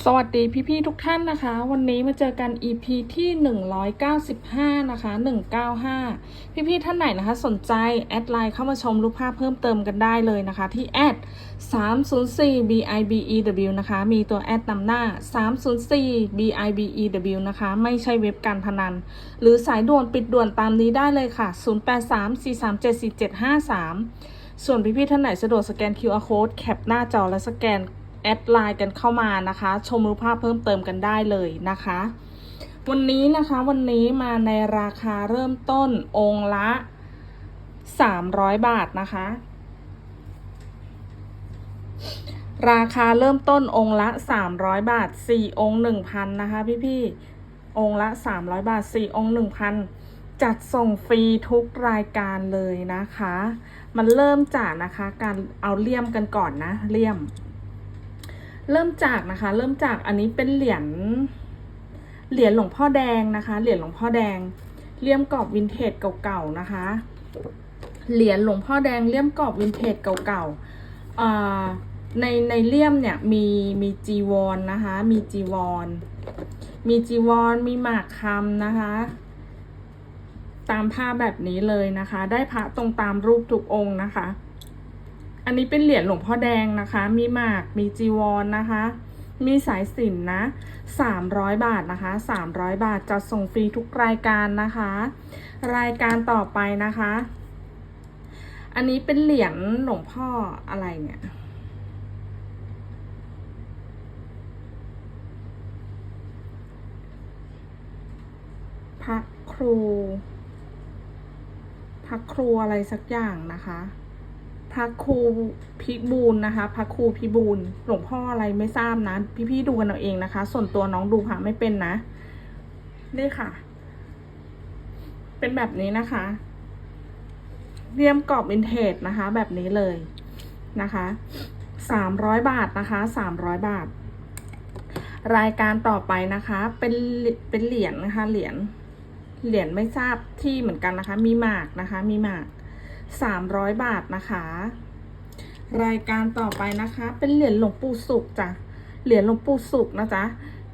สวัสดีพี่ๆทุกท่านนะคะ วันนี้มาเจอกัน EP ที่ 195 นะคะ 195 พี่ๆท่านไหนนะคะ สนใจ แอดไลน์เข้ามาชมรูปภาพเพิ่มเติมกันได้เลยนะคะ ที่แอด304 bibew นะคะ มีตัวแอดนำหน้า 304 bibew นะคะ ไม่ใช่เว็บการพนัน หรือสายด่วนปิดด่วนตามนี้ได้เลยค่ะ 0834374753 ส่วนพี่ๆท่านไหนสะดวกสแกน QR code แคปหน้าจอและสแกน แอดไลน์กันเข้ามานะคะ ชมรูปภาพเพิ่มเติมกันได้เลยนะคะ วันนี้นะคะวันนี้มาในราคาเริ่มต้นองค์ละ 300 บาทนะคะ ราคาเริ่มต้นองค์ละ 300 บาท 4 องค์ 1,000 นะคะ พี่ๆองค์ละ 300 บาท 4 องค์ 1,000จัดส่งฟรีทุกรายการเลยนะคะ มันเริ่มจากนะคะ การเอาเลี่ยมกันก่อนนะ เลี่ยม เริ่มจากนะคะ เริ่มจากอันนี้เป็นเหรียญเหรียญหลวงพ่อแดงนะคะ เหรียญหลวงพ่อแดงเลี่ยมกรอบวินเทจเก่าๆนะคะ เหรียญหลวงพ่อแดงเลี่ยมกรอบวินเทจเก่าๆในในเลี่ยมเนี่ยมีมีจีวรนนะคะ มีจีวรมีจีวรมีหมากคำนะคะ ตามภาพแบบนี้เลยนะคะ ได้พระตรงตามรูปทุกองค์นะคะ อันนี้เป็นเหรียญหลวงพ่อแดงนะคะ มีหมาก มีจีวรนนะคะ มีสายสิญจนนะ300 บาทนะคะ300 บาทจะส่งฟรีทุกรายการนะคะ รายการต่อไปนะคะ อันนี้เป็นเหรียญหลวงพ่ออะไรเนี่ยพระครูพระครูอะไรสักอย่างนะคะ พระครูพิบูลนะคะพระครูพิบูลหลวงพ่ออะไรไม่ทราบนะ พี่ๆดูกันเอาเองนะคะ ส่วนตัวน้องดูพระไม่เป็นนะนี่ค่ะ เป็นแบบนี้นะคะเรียมกรอบวินเทจนะคะ แบบนี้เลยนะคะสามร้อยบาทนะคะสามร้อยบาท รายการต่อไปนะคะ เป็นเป็นเหรียญนะคะ เหรียญเหรียญไม่ทราบที่เหมือนกันนะคะ มีหมากนะคะ มีหมาก สามร้อยบาทนะคะ รายการต่อไปนะคะ เป็นเหรียญหลวงปู่สุขจ้ะเหรียญหลวงปู่สุขนะจ๊ะ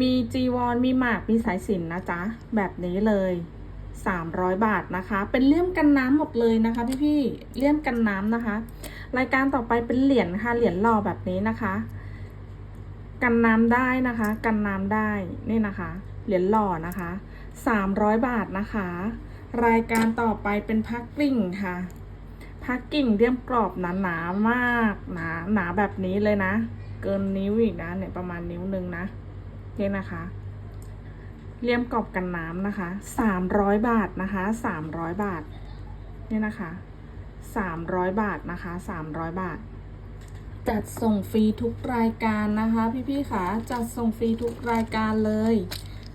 มีจีวรมีหมากมีสายสิญจนนะจ๊ะแบบนี้เลยสามร้อยบาทนะคะ เป็นเลี่ยมกันน้ำหมดเลยนะคะพี่พี่เลี่ยมกันน้ำนะคะ รายการต่อไปเป็นเหรียญค่ะเหรียญหล่อแบบนี้นะคะ กันน้ำได้นะคะ กันน้ำได้นี่นะคะ เหรียญหล่อนะคะสามร้อยบาทนะคะ รายการต่อไปเป็นพักกริ่งค่ะ พักกิ่งเรียมกรอบหนาหนามากหนาหนาแบบนี้เลยนะ เกินนิ้วอีกนะเนี่ยประมาณนิ้วหนึ่งนะนี่นะคะเลี่ยมกรอบกันน้ำนะคะสามร้อยบาทนะคะสามร้อยบาทเนี่ยนะคะสามร้อยบาทนะคะสามร้อยบาท จัดส่งฟรีทุกรายการนะคะพี่ๆค่ะจัดส่งฟรีทุกรายการเลย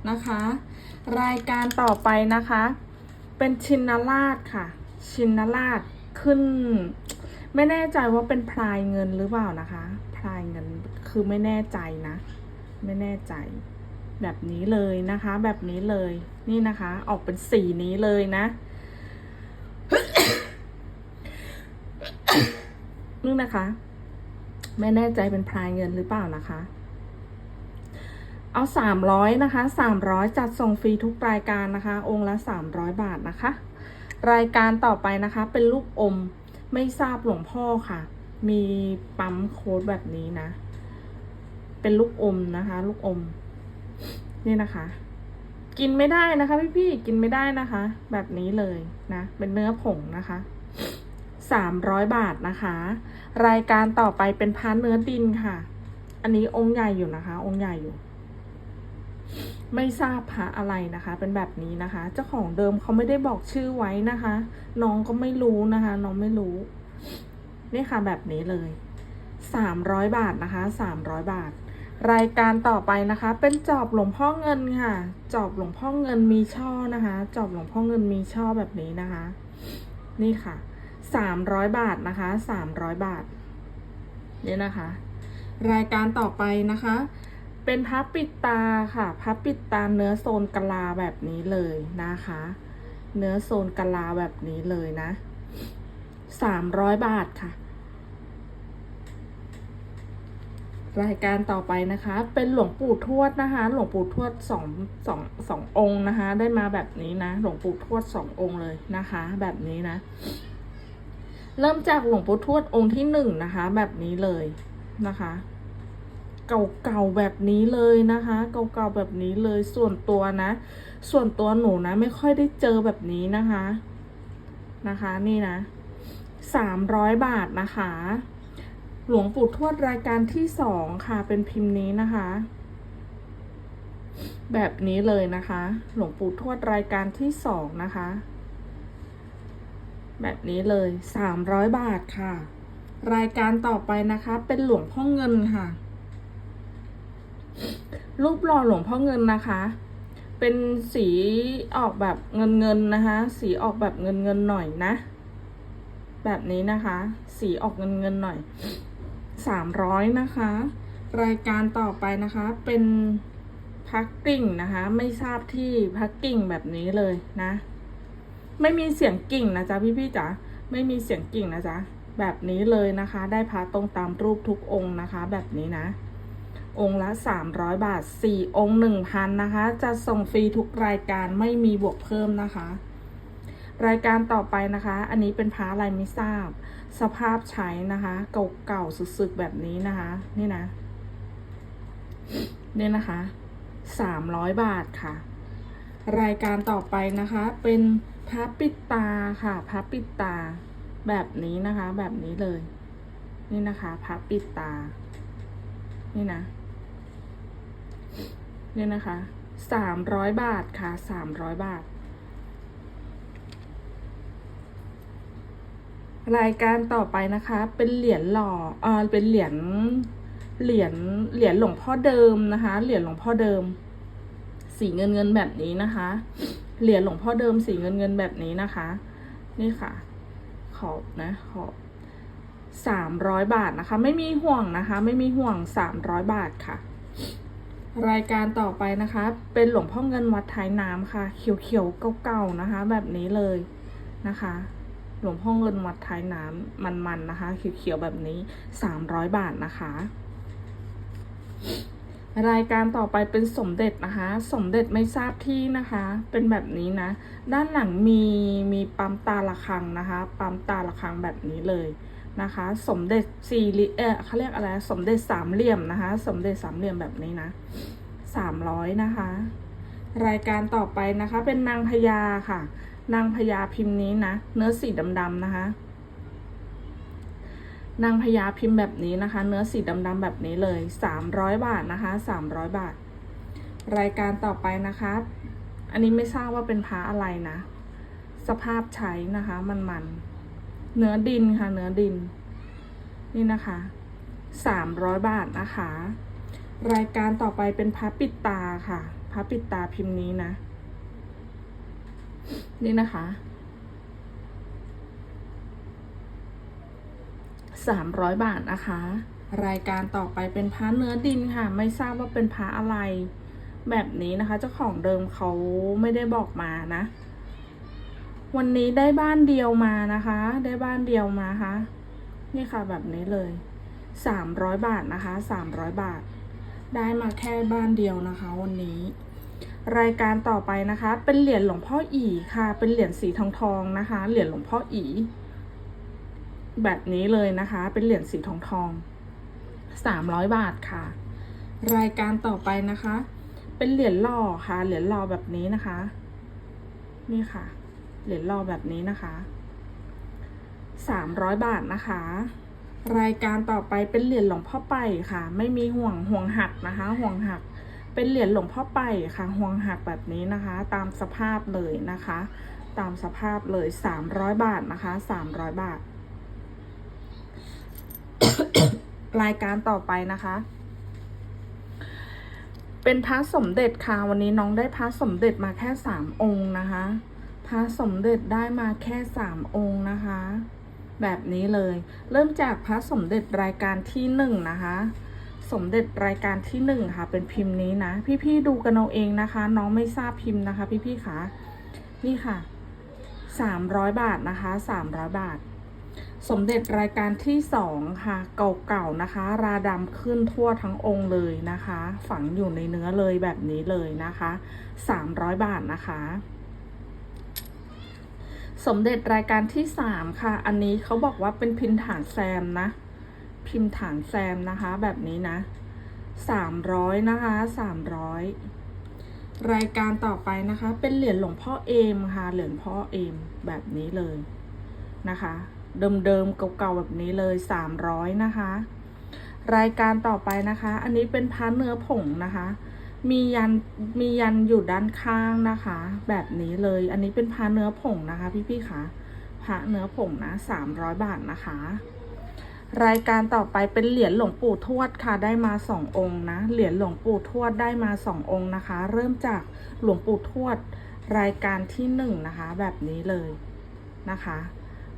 นะคะ รายการต่อไปนะคะ เป็นชินราชค่ะ ชินราช ขึ้น ไม่แน่ใจว่าเป็นพลายเงินหรือเปล่านะคะ พลายเงินคือไม่แน่ใจนะ ไม่แน่ใจ แบบนี้เลยนะคะ แบบนี้เลยนี่นะคะ ออกเป็นสีนี้เลยนะนี่นะคะ ไม่แน่ใจเป็นพลายเงินหรือเปล่านะคะ เอาสามร้อยนะคะสามร้อยจัดส่งฟรีทุกรายการนะคะ องค์ละสามร้อยบาทนะคะ รายการต่อไปนะคะ เป็นลูกอมไม่ทราบหลวงพ่อค่ะ มีปั๊มโค้ดแบบนี้นะ เป็นลูกอมนะคะ ลูกอม นี่นะคะ กินไม่ได้นะคะ พี่ๆกินไม่ได้นะคะ แบบนี้เลยนะ เป็นเนื้อผงนะคะสามร้อยบาทนะคะ รายการต่อไปเป็นพานเนื้อดินค่ะ อันนี้องค์ใหญ่อยู่นะคะ องค์ใหญ่อยู่ ไม่ทราบพระอะไรนะคะ เป็นแบบนี้นะคะ เจ้าของเดิมเขาไม่ได้บอกชื่อไว้นะคะ น้องก็ไม่รู้นะคะ น้องไม่รู้ นี่ค่ะแบบนี้เลยสามร้อยบาทนะคะสามร้อยบาท รายการต่อไปนะคะ เป็นจอบหลวงพ่อเงินค่ะ จอบหลวงพ่อเงินมีช่อนะคะ จอบหลวงพ่อเงินมีช่อแบบนี้นะคะ นี่ค่ะสามร้อยบาทนะคะสามร้อยบาทนี่นะคะ รายการต่อไปนะคะ เป็นพับปิดตาค่ะ พับปิดตาเนื้อโซนกะลาแบบนี้เลยนะคะ เนื้อโซนกะลาแบบนี้เลยนะสามร้อยบาทค่ะ รายการต่อไปนะคะ เป็นหลวงปู่ทวดนะคะ หลวงปู่ทวดสองสองสององค์นะคะ ได้มาแบบนี้นะ หลวงปู่ทวดสององค์เลยนะคะ แบบนี้นะ เริ่มจากหลวงปู่ทวดองค์ที่หนึ่งนะคะ แบบนี้เลยนะคะ เก่าๆแบบนี้เลยนะคะ เก่าๆแบบนี้เลยส่วนตัวนะ ส่วนตัวหนูนะ ไม่ค่อยได้เจอแบบนี้นะคะนะคะนี่นะสามร้อยบาทนะคะ หลวงปู่ทวดรายการที่สองค่ะเป็นพิมพ์นี้นะคะ แบบนี้เลยนะคะ หลวงปู่ทวดรายการที่สองนะคะ แบบนี้เลยสามร้อยบาทค่ะ รายการต่อไปนะคะ เป็นหลวงพ่อเงินค่ะ รูปหล่อหลวงพ่อเงินนะคะ เป็นสีออกแบบเงินเงินนะคะ สีออกแบบเงินเงินหน่อยนะ แบบนี้นะคะ สีออกเงินเงินหน่อยสามร้อยนะคะ รายการต่อไปนะคะ เป็นพักกิ่งนะคะ ไม่ทราบที่พักกิ่งแบบนี้เลยนะ ไม่มีเสียงกิ่งนะจ๊ะพี่พี่ๆจ๋าไม่มีเสียงกิ่งนะจ๊ะแบบนี้เลยนะคะ ได้พระตรงตามรูปทุกองค์นะคะ แบบนี้นะ องค์ละ 300 บาท 4 องค์ 1,000 นะคะ จะส่งฟรีทุกรายการไม่มีบวกเพิ่มนะคะ รายการต่อไปนะคะ อันนี้เป็นพระอะไรไม่ทราบ สภาพใช้นะคะ เก่าๆสึกๆแบบนี้นะคะ นี่นะนี่นะคะ 300 บาทค่ะ รายการต่อไปนะคะ เป็นพระปิดตาค่ะพระปิดตา แบบนี้นะคะ แบบนี้เลย นี่นะคะพระปิดตา นี่นะ เนี่ยนะคะสามร้อยบาทค่ะสามร้อยบาท รายการต่อไปนะคะ เป็นเหรียญหล่อเออเป็นเหรียญเหรียญเหรียญหลวงพ่อเดิมนะคะ เหรียญหลวงพ่อเดิม สีเงินเงินแบบนี้นะคะ เหรียญหลวงพ่อเดิมสีเงินเงินแบบนี้นะคะ นี่ค่ะ ขอบนะขอบสามร้อยบาทนะคะ ไม่มีห่วงนะคะ ไม่มีห่วงสามร้อยบาทค่ะ รายการต่อไปนะคะ เป็นหลวงพ่อเงินวัดท้ายน้ำค่ะ เขียวๆเก่าๆนะคะ แบบนี้เลยนะคะ หลวงพ่อเงินวัดท้ายน้ำมันๆนะคะ เขียวๆแบบนี้สามร้อยบาทนะคะ รายการต่อไปเป็นสมเด็จนะคะ สมเด็จไม่ทราบที่นะคะ เป็นแบบนี้นะ ด้านหลังมีมีปั๊มตาละครังนะคะ ปั๊มตาละครังแบบนี้เลย นะคะ สมเด็จสี่เหลี่ยมเออเขาเรียกอะไร สมเด็จสามเหลี่ยมนะคะ สมเด็จสามเหลี่ยมแบบนี้นะสามร้อยนะคะ รายการต่อไปนะคะ เป็นนางพญาค่ะ นางพญาพิมพ์นี้นะ เนื้อสีดำๆนะคะ นางพญาพิมพ์แบบนี้นะคะ เนื้อสีดำๆแบบนี้เลยสามร้อยบาทนะคะสามร้อยบาท รายการต่อไปนะคะ อันนี้ไม่ทราบว่าเป็นพระอะไรนะ สภาพใช้นะคะมันมันๆ เนื้อดินค่ะ เนื้อดิน นี่นะคะสามร้อยบาทนะคะ รายการต่อไปเป็นพระปิดตาค่ะพระปิดตาพิมพ์นี้นะ นี่นะคะสามร้อยบาทนะคะ รายการต่อไปเป็นพระเนื้อดินค่ะ ไม่ทราบว่าเป็นพระอะไร แบบนี้นะคะ เจ้าของเดิมเขาไม่ได้บอกมานะ วันนี้ได้บ้านเดียวมานะคะ ได้บ้านเดียวมาคะนี่ค่ะแบบนี้เลยสามร้อยบาทนะคะสามร้อยบาท ได้มาแค่บ้านเดียวนะคะ วันนี้ รายการต่อไปนะคะ เป็นเหรียญหลวงพ่ออีค่ะ เป็นเหรียญสีทองทองนะคะ เหรียญหลวงพ่ออีแบบนี้เลยนะคะ เป็นเหรียญสีทองทองสามร้อยบาทค่ะ รายการต่อไปนะคะ เป็นเหรียญหล่อค่ะ เหรียญหล่อแบบนี้นะคะ นี่ค่ะ เหรียญหล่อแบบนี้นะคะสามร้อยบาทนะคะ รายการต่อไปเป็นเหรียญหลวงพ่อไปค่ะ ไม่มีห่วงห่วงหักนะคะ ห่วงหัก เป็นเหรียญหลวงพ่อไปค่ะ ห่วงหักแบบนี้นะคะ ตามสภาพเลยนะคะ ตามสภาพเลยสามร้อยบาทนะคะสามร้อยบาท รายการต่อไปนะคะเป็นพระสมเด็จค่ะ วันนี้น้องได้พระสมเด็จมาแค่สามองค์นะคะ พระสมเด็จได้มาแค่สามองค์นะคะ แบบนี้เลย เริ่มจากพระสมเด็จรายการที่หนึ่งนะคะ สมเด็จรายการที่หนึ่งค่ะ เป็นพิมพ์นี้นะ พี่ๆดูกันเอาเองนะคะ น้องไม่ทราบพิมพ์นะคะ พี่ๆค่ะนี่ค่ะสามร้อยบาทนะคะสามร้อยบาท สมเด็จรายการที่สองค่ะ เก่าๆนะคะ ราดำขึ้นทั่วทั้งองค์เลยนะคะ ฝังอยู่ในเนื้อเลยแบบนี้เลยนะคะสามร้อยบาทนะคะ สมเด็จรายการที่สามค่ะ อันนี้เขาบอกว่าเป็นพิมพ์ฐานแซมนะ พิมพ์ฐานแซมนะคะ แบบนี้นะสามร้อยนะคะสามร้อยรายการต่อไปนะคะ เป็นเหรียญหลวงพ่อเอมค่ะ เหรียญพ่อเอมแบบนี้เลยนะคะ เดิมๆเก่าๆแบบนี้เลยสามร้อยนะคะ รายการต่อไปนะคะ อันนี้เป็นพระเนื้อผงนะคะ มียันมียันอยู่ด้านข้างนะคะ แบบนี้เลย อันนี้เป็นพระเนื้อผงนะคะ พี่ๆคะพระเนื้อผงนะสามร้อยบาทนะคะ รายการต่อไปเป็นเหรียญหลวงปู่ทวดค่ะได้มาสององค์นะเหรียญหลวงปู่ทวดได้มาสององค์นะคะ เริ่มจากหลวงปู่ทวด รายการที่หนึ่งนะคะ แบบนี้เลยนะคะ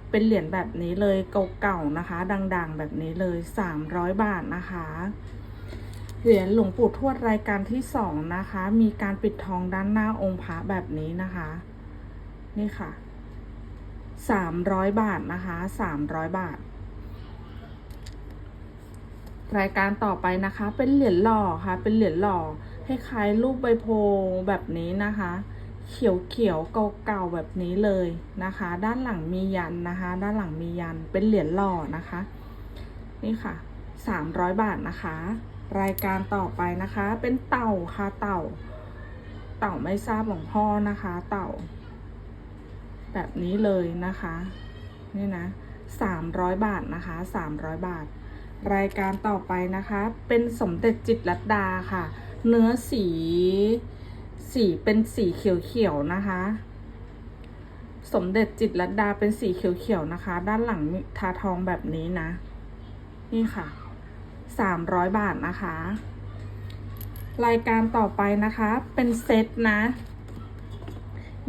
เป็นเหรียญแบบนี้เลยเก่าๆนะคะ ดัง ๆ แบบนี้เลยสามร้อยบาทนะคะ เหรียญหลวงปู่ทวดรายการที่สองนะคะ มีการปิดทองด้านหน้าองค์พระแบบนี้นะคะ นี่ค่ะสามร้อยบาทนะคะสามร้อยบาท รายการต่อไปนะคะ เป็นเหรียญหล่อค่ะ เป็นเหรียญหล่อคล้ายๆรูปใบโพแบบนี้นะคะ เขียวเขียวๆเก่าๆแบบนี้เลยนะคะ ด้านหลังมียันนะคะ ด้านหลังมียันเป็นเหรียญหล่อนะคะ นี่ค่ะสามร้อยบาทนะคะ รายการต่อไปนะคะ เป็นเต่าค่ะเต่า เต่าไม่ทราบหลวงพ่อนะคะ เต่า แบบนี้เลยนะคะนี่นะสามร้อยบาทนะคะสามร้อยบาท รายการต่อไปนะคะ เป็นสมเด็จจิตรลัดดาค่ะ เนื้อสีสีเป็นสีเขียวๆนะคะ สมเด็จจิตรลัดดาเป็นสีเขียวๆนะคะ ด้านหลังทาทองแบบนี้นะ นี่ค่ะ สามร้อยบาทนะคะ รายการต่อไปนะคะเป็นเซตนะ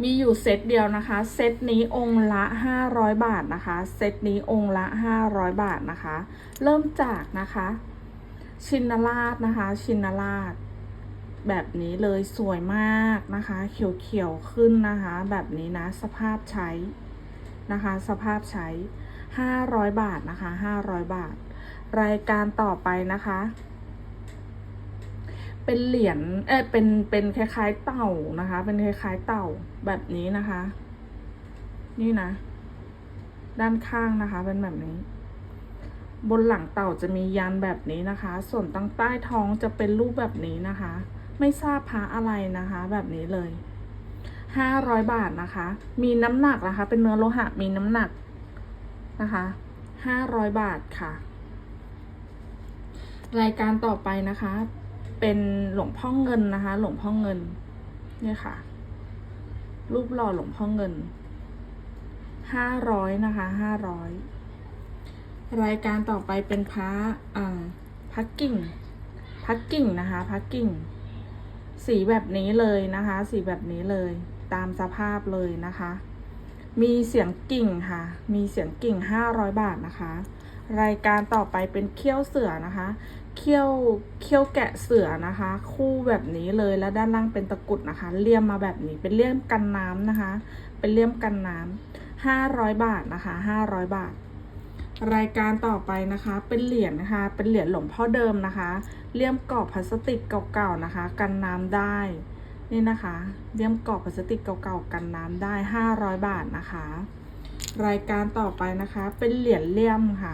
มีอยู่เซตเดียวนะคะ เซตนี้องค์ละ 500 บาทนะคะ เซตนี้องค์ละ 500 บาทนะคะ เริ่มจากนะคะ ชินราชนะคะ ชินราชแบบนี้เลยสวยมากนะคะ เขียวๆขึ้นนะคะ แบบนี้นะสภาพใช้นะคะ สภาพใช้ 500 บาทนะคะ 500 บาท รายการต่อไปนะคะ เป็นเหรียญ เอ้เป็น เป็นคล้ายๆเต่านะคะ เป็นคล้ายๆเต่าแบบนี้นะคะ นี่นะ ด้านข้างนะคะ เป็นแบบนี้ บนหลังเต่าจะมียันแบบนี้นะคะ ส่วนตั้งใต้ท้องจะเป็นรูปแบบนี้นะคะ ไม่ทราบพระอะไรนะคะ แบบนี้เลยห้าร้อยบาทนะคะ มีน้ำหนักนะคะ เป็นเนื้อโลหะ มีน้ำหนักนะคะห้าร้อยบาทค่ะ รายการต่อไปนะคะ เป็นหลวงพ่อเงินนะคะ หลวงพ่อเงินเนี่ยค่ะ รูปหล่อหลวงพ่อเงินห้าร้อยนะคะห้าร้อยรายการต่อไปเป็นพระอ่าพระกิ่งพระกิ่งนะคะพระกิ่ง สีแบบนี้เลยนะคะ สีแบบนี้เลย ตามสภาพเลยนะคะ มีเสียงกิ่งค่ะ มีเสียงกิ่งห้าร้อยบาทนะคะ รายการต่อไปเป็นเขี้ยวเสือนะคะ เขี้ยวเขี้ยวแกะเสือนะคะ คู่แบบนี้เลยแล้วด้านล่างเป็นตะกุดนะคะเลี่ยมมาแบบนี้เป็นเลี่ยมกันน้ำนะคะ เป็นเลี่ยมกันน้ำห้าร้อยบาทนะคะห้าร้อยบาท รายการต่อไปนะคะ เป็นเหรียญนะคะ เป็นเหรียญหลวงพ่อเดิมนะคะเลี่ยมกรอบพลาสติกเก่าๆนะคะ กันน้ำได้นี่นะคะเลี่ยมกรอบพลาสติกเก่าๆกันน้ำได้ห้าร้อยบาทนะคะ รายการต่อไปนะคะ เป็นเหรียญเลี่ยมค่ะ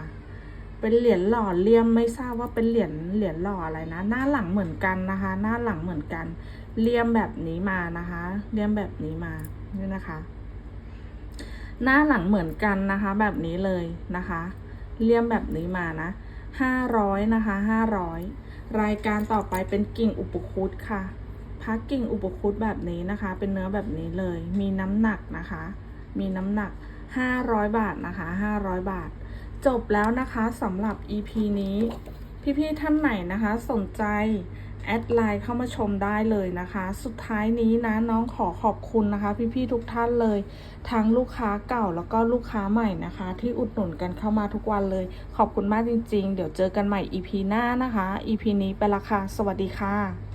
เป็นเหรียญหล่อเลี่ยมไม่ทราบว่าเป็นเหรียญเหรียญหล่ออะไรนะ หน้าหลังเหมือนกันนะคะ หน้าหลังเหมือนกันเลี่ยมแบบนี้มานะคะเลี่ยมแบบนี้มานี่นะคะ หน้าหลังเหมือนกันนะคะ แบบนี้เลยนะคะเลี่ยมแบบนี้มานะห้าร้อยนะคะห้าร้อยรายการต่อไปเป็นกิ่งอุปคุตค่ะพักกิ่งอุปคุตแบบนี้นะคะ เป็นเนื้อแบบนี้เลย มีน้ำหนักนะคะ มีน้ำหนักห้าร้อยบาทนะคะห้าร้อยบาท จบแล้วนะคะสำหรับ EP นี้ พี่ๆท่านไหนนะคะ สนใจแอดไลน์เข้ามาชมได้เลยนะคะ สุดท้ายนี้นะน้องขอขอบคุณนะคะ พี่ๆทุกท่านเลย ทั้งลูกค้าเก่าแล้วก็ลูกค้าใหม่นะคะ ที่อุดหนุนกันเข้ามาทุกวันเลย ขอบคุณมากจริง ๆ เดี๋ยวเจอกันใหม่ EP หน้านะคะ EP นี้ไปละค่ะสวัสดีค่ะ